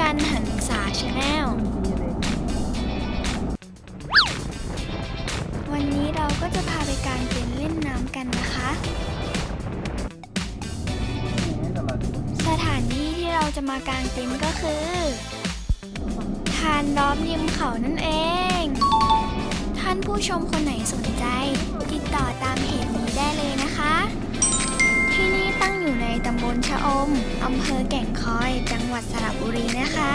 กันหันษาชาแนล วันนี้เราก็จะพาไปกางเต็นเล่นน้ำกันนะคะ สถานที่ที่เราจะมากางเต็นท์ก็คือทานล้อมริมเขานั่นเอง ท่านผู้ชมคนไหนสนใจ ติดต่อตามเพจนี้ได้เลย ที่นี่ตั้งอยู่ในตำบลชะอม อำเภอแก่งคอย จังหวัดสระบุรีนะคะ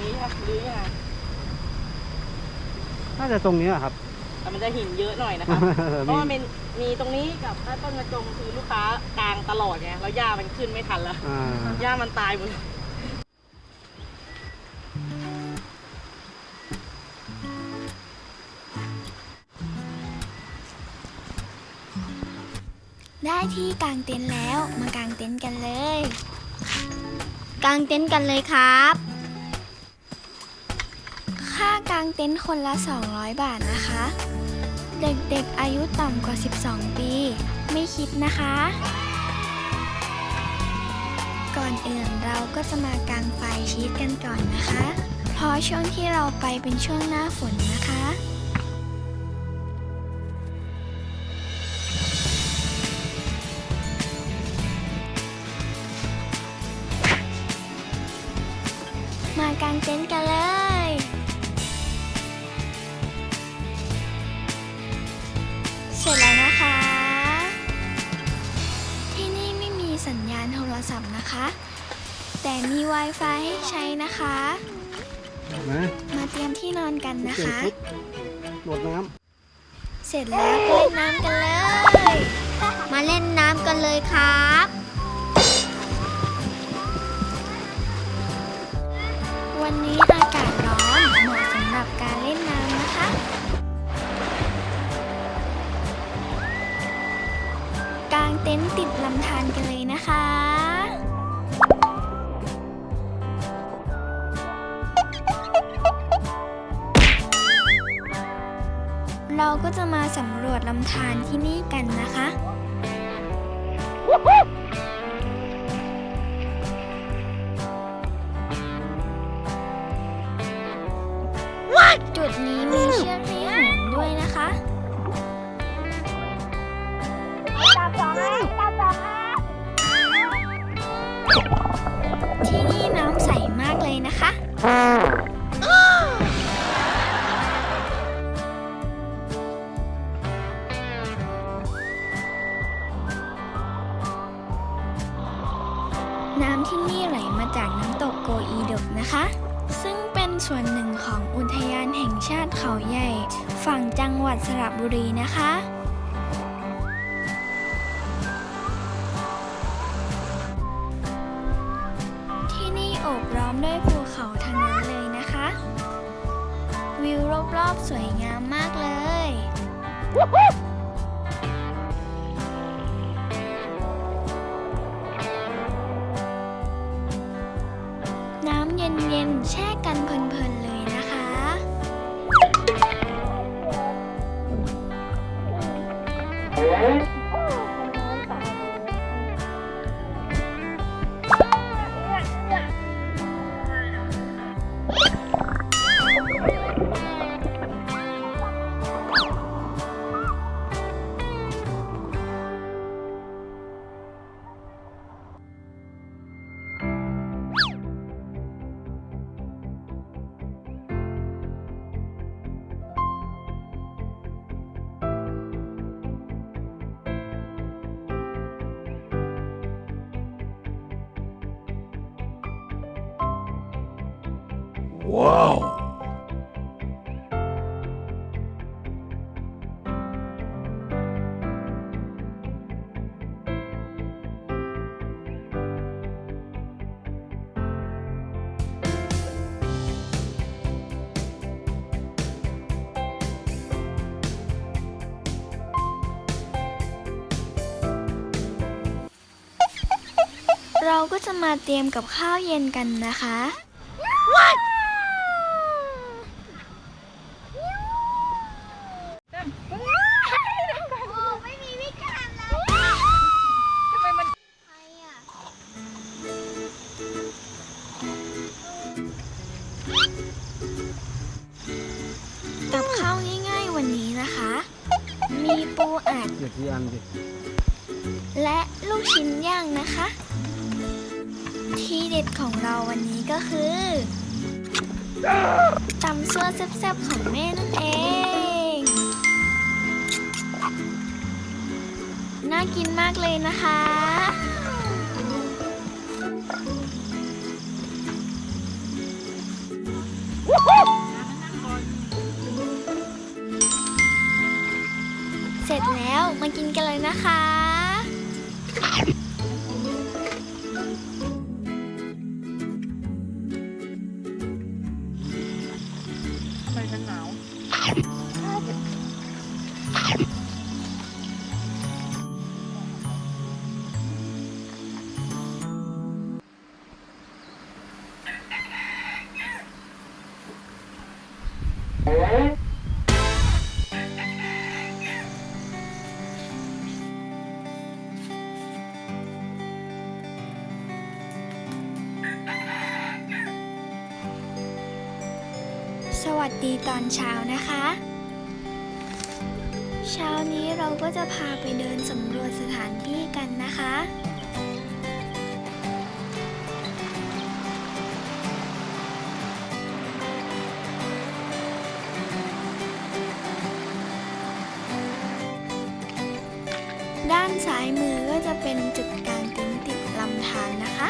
นี้ค่ะรื้อค่ะน่าจะตรงนี้อะครับ แต่มันจะหินเยอะหน่อยนะคะเพราะว่ามันมีตรงนี้กับใต้ต้นกระจงคือลูกค้ากลางตลอดไงแล้วหญ้ามันขึ้นไม่ทันแล้วอ่า หญ้ามันตายหมดเลย ได้ที่กางเต็นท์แล้วมากางเต็นท์กันเลย กางเต็นท์กันเลยครับ ค่ากางเต็นท์คนละ 200 บาทนะคะ เด็กๆอายุต่ำกว่า 12 ปี ไม่คิดนะคะ ก่อนอื่นเราก็จะมากางไฟชีตกันก่อนนะคะ เพราะช่วงที่เราไปเป็นช่วงหน้าฝนนะคะากางเต็นท์กันเลย เสร็จแล้วนะคะ ที่นี่ไม่มีสัญญาณโทรศัพท์นะคะ แต่มี Wi-Fi ให้ใช้นะคะ นะมาเตรียมที่นอนกันนะเปลี่ยนคะ ชุดโดดน้เสร็จแล้วก็เล่นน้ำกันเลย มาเล่นน้ำกันเลยครับ วันนี้อากาศร้อนเหมาะสำหรับการเล่นน้ำนะคะ กางเต็นท์ติดลำธารกันเลยนะคะ เราก็จะมาสำรวจลำธารที่นี่กันนะคะ นะคะ ซึ่งเป็นส่วนหนึ่งของอุทยานแห่งชาติเขาใหญ่ ฝั่งจังหวัดสระบุรีนะคะ เย็นแช่กันเพลินๆ เลยนะคะเราก็จะมาเตรียมกับข้าวเย็นกันนะคะท ดิและลูกชิ้นย่างนะคะ ที่เด็ดของเราวันนี้ก็คือตำซั่วแซ่บๆของแม่นั่นเอง น่ากินมากเลยนะคะเร็จแล้ว มากินกันเลยนะคะ ไปฉันหนาว สวัสดีตอนเช้านะคะ เช้านี้เราก็จะพาไปเดินสำรวจสถานที่กันนะคะ ด้านซ้ายมือก็จะเป็นจุดกลางเต็นท์ติดลำธารนะคะ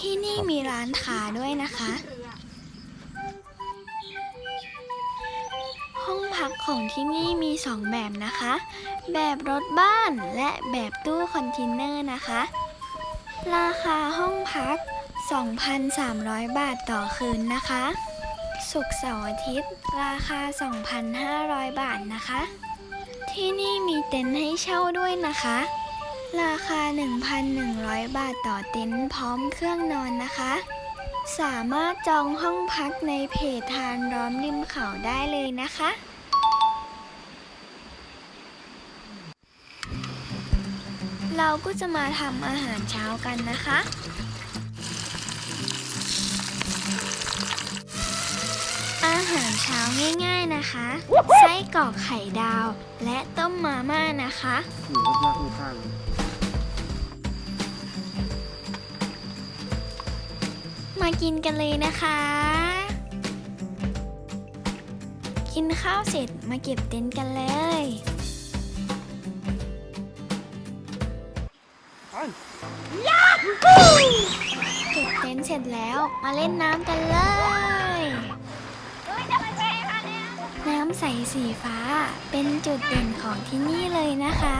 ที่นี่มีร้านค้าด้วยนะคะ ห้องพักของที่นี่มีสองแบบนะคะ แบบรถบ้านและแบบตู้คอนเทนเนอร์นะคะ ราคาห้องพัก 2,300 บาทต่อคืนนะคะ สุกเสาร์อาทิตย์ ราคา 2,500 บาทนะคะ ที่นี่มีเต็นท์ให้เช่าด้วยนะคะ ราคา 1,100 บาทต่อเต็นท์พร้อมเครื่องนอนนะคะ สามารถจองห้องพักในเพจทานร้อมริมเขาได้เลยนะคะ เราก็จะมาทำอาหารเช้ากันนะคะอาหารเช้าง่ายๆนะคะ ไส้กรอกไข่ดาว และต้มมาม่านะคะอยู่รถลากข้าง มากินกันเลยนะคะ กินข้าวเสร็จมาเก็บเต็นท์กันเลยเก็บเต็นท์เสร็จแล้วมาเล่นน้ำกันเลย น้ำใสสีฟ้าเป็นจุดเด่นของที่นี่เลยนะคะ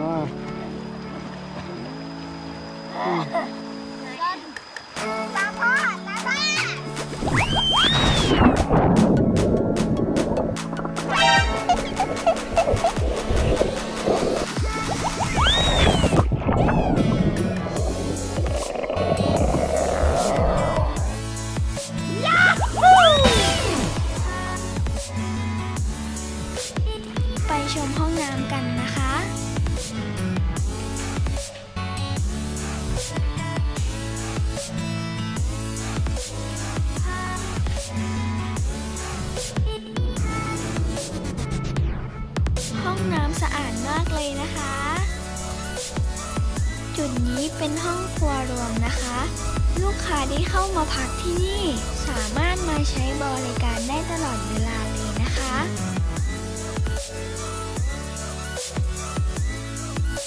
มาอืม ห้องน้ำสะอาดมากเลยนะคะ จุดนี้เป็นห้องครัวรวมนะคะ ลูกค้าที่เข้ามาพักที่นี่ สามารถมาใช้บริการได้ตลอดเวลาเลยนะคะ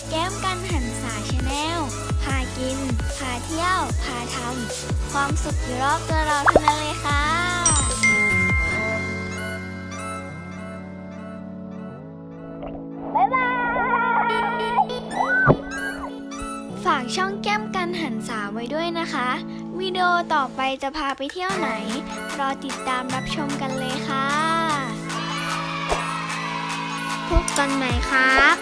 แก้มกันหันษาชาแนลพากิน พาเที่ยว พาทำความสุขอยู่รอบตัวเราเท่านั้นเลยค่ะ ว้ด้วยนะคะ วิดีโอต่อไปจะพาไปเที่ยวไหน รอติดตามรับชมกันเลยค่ะ พบกันใหม่ครับ